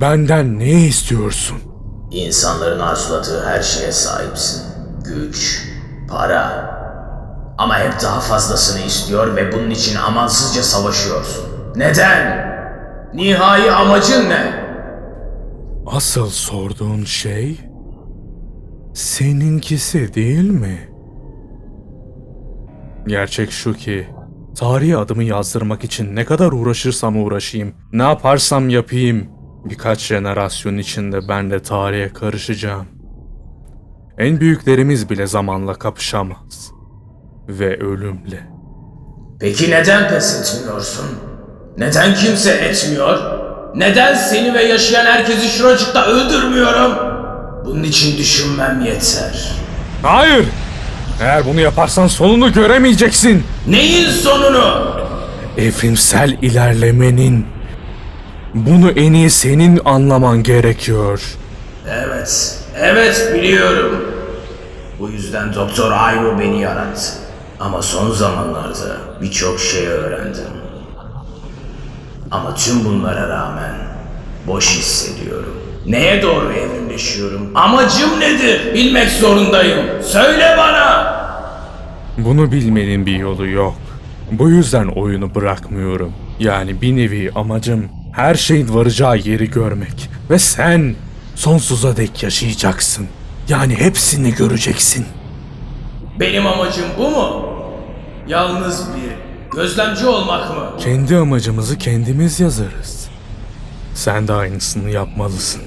Benden ne istiyorsun? İnsanların arzuladığı her şeye sahipsin. Güç, para. Ama hep daha fazlasını istiyor ve bunun için amansızca savaşıyorsun. Neden? Nihai amacın ne? Asıl sorduğun şey seninkisi değil mi? Gerçek şu ki tarihi adımı yazdırmak için ne kadar uğraşırsam uğraşayım, ne yaparsam yapayım birkaç jenerasyon içinde ben de tarihe karışacağım. En büyüklerimiz bile zamanla kapışamaz ve ölümle. Peki neden pes etmiyorsun? Neden kimse etmiyor? Neden seni ve yaşayan herkesi şuracıkta öldürmüyorum? Bunun için düşünmem yeter. Hayır! Eğer bunu yaparsan sonunu göremeyeceksin. Neyin sonunu? Evrimsel ilerlemenin. Bunu en iyi senin anlaman gerekiyor. Evet, evet biliyorum. Bu yüzden Doktor Ivo beni yarattı. Ama son zamanlarda birçok şey öğrendim. Ama tüm bunlara rağmen boş hissediyorum. Neye doğru evrimleşiyorum? Amacım nedir? Bilmek zorundayım. Söyle bana! Bunu bilmenin bir yolu yok. Bu yüzden oyunu bırakmıyorum. Yani bir nevi amacım her şeyin varacağı yeri görmek. Ve sen sonsuza dek yaşayacaksın. Yani hepsini göreceksin. Benim amacım bu mu? Yalnız bir gözlemci olmak mı? Kendi amacımızı kendimiz yazarız. Sen de aynısını yapmalısın.